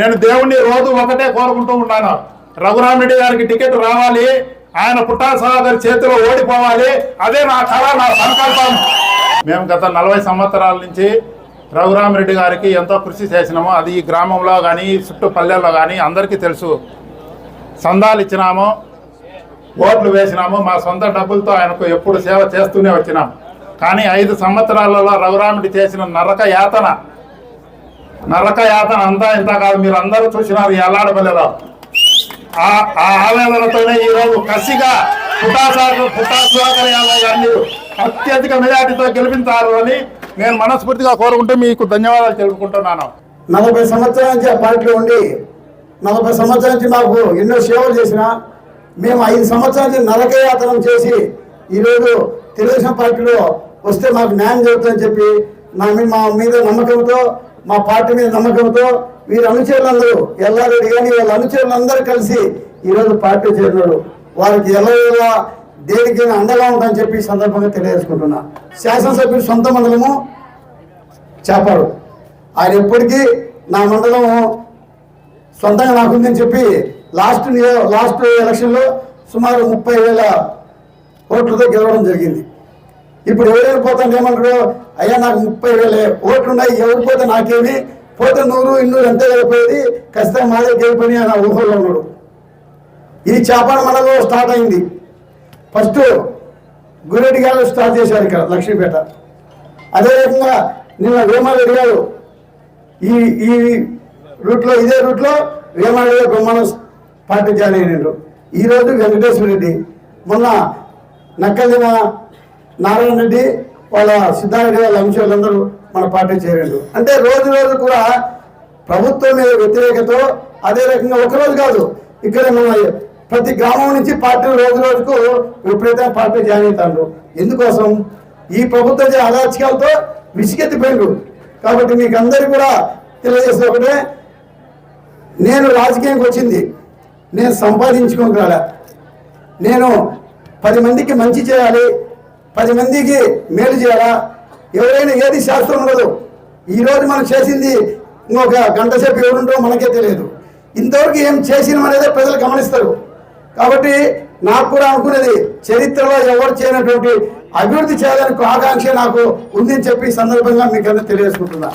నేను దేవుణ్ణి రోజు ఒకటే కోరుకుంటూ ఉన్నాను. రఘురామరెడ్డి గారికి టికెట్ రావాలి. ఆయన పుట్టాసాగర్ చేతిలో ఓడిపోవాలి. అదే నా కళ నా సంకల్పం. మేము గత నలభై సంవత్సరాల నుంచి రఘురామరెడ్డి గారికి ఎంతో కృషి చేసినాము. అది ఈ గ్రామంలో కానీ చుట్టూ పల్లెల్లో కానీ అందరికీ తెలుసు. సందాలు ఇచ్చినాము. ఓట్లు వేసినాము. మా సొంత డబ్బులతో ఆయనకు ఎప్పుడు సేవ చేస్తూనే వచ్చినాం. కానీ ఐదు సంవత్సరాలలో రఘురాముడి చేసిన నరక యాతన నరక యాతన అంతా ఇంత కాదు. మీరు అందరూ చూసినారు ఈ ఆ ఆ ఆవేదనతోనే ఈరోజు కసిగా పుటాసాగు పుటాసువాకర్ యాదవ్ గారిని అత్యధిక మెజార్టీతో గెలిపించారు అని నేను మనస్ఫూర్తిగా కోరుకుంటూ మీకు ధన్యవాదాలు తెలుపుకుంటున్నాను. నలభై సంవత్సరాల నుంచి ఆ పార్టీలో ఉండి నలభై సంవత్సరాల నుంచి మాకు ఎన్నో సేవలు చేసిన మేము ఐదు సంవత్సరాల నుంచి నరకయాతనం చేసి ఈరోజు తెలుగుదేశం పార్టీలో వస్తే మాకు న్యాయం జరుగుతుందని చెప్పి నా మీ- మా మీద నమ్మకంతో మా పార్టీ మీద నమ్మకంతో వీరి అనుచరులందరూ ఎల్లారెడ్డి కానీ వీళ్ళ అనుచరులందరూ కలిసి ఈరోజు పార్టీ చేరినారు. వారికి ఎలా దేనికైనా అండగా ఉందని చెప్పి సందర్భంగా తెలియజేసుకుంటున్నా. శాసనసభ్యుడు సొంత మండలము చేపాడు ఆయన ఎప్పటికీ నా మండలం సొంతంగా నాకుందని చెప్పి లాస్ట్ లాస్ట్ ఎలక్షన్లో సుమారు ముప్పై వేల ఓట్లతో గెలవడం జరిగింది. ఇప్పుడు ఎవరైనా పోతాను ఏమంటారు అయ్యా నాకు ముప్పై వేలే. ఓట్లు ఉన్నాయి ఎవరు పోతే నాకేమి? పోతే నూరు ఇన్నూరు అంతే వెళ్ళిపోయేది ఖచ్చితంగా మాదే గెలిపోయి అని ఊహలో ఉన్నాడు. ఇది చేపల మనలో స్టార్ట్ అయింది. ఫస్ట్ గురెడ్డి గారు స్టార్ట్ చేశారు ఇక్కడ లక్ష్మీపేట. అదేవిధంగా నిన్న వేమారెడ్డి గారు ఈ ఈ రూట్లో ఇదే రూట్లో వేమారెడ్డి గారు బ్రహ్మాండ పార్టీ జాయిన్ అయినారు. ఈరోజు వెంకటేశ్వర రెడ్డి మొన్న నక్కలిన నారాయణ రెడ్డి వాళ్ళ సిద్ధారెడ్డి వాళ్ళ అంశాలందరూ మన పార్టీ చేరండు అంటే రోజు రోజు కూడా ప్రభుత్వం మీద వ్యతిరేకత అదే రకంగా ఒకరోజు కాదు ఇక్కడ మన ప్రతి గ్రామం నుంచి పార్టీ రోజు రోజుకు విపరీతంగా పార్టీ జాయిన్ అవుతాడు ఎందుకోసం? ఈ ప్రభుత్వ అరాచకాలతో విసిగెత్తిపోయిండు కాబట్టి మీకు అందరికీ కూడా తెలియజేసే ఒకటే నేను రాజకీయానికి వచ్చింది నేను సంపాదించుకోని నేను పది మందికి మంచి చేయాలి పది మందికి మేలు చేయాలా? ఎవరైనా ఏది శాస్త్రం ఉండదు ఈరోజు మనం చేసింది ఇంకొక గంట సేపు ఎవరుంటో మనకే తెలియదు. ఇంతవరకు ఏం చేసినామనేదే ప్రజలు గమనిస్తారు. కాబట్టి నాకు కూడా అనుకునేది చరిత్రలో ఎవరు చేయనటువంటి అభివృద్ధి చేయాలని ఆకాంక్ష నాకు ఉందని చెప్పి సందర్భంగా మీకన్నా తెలియజేసుకుంటున్నా.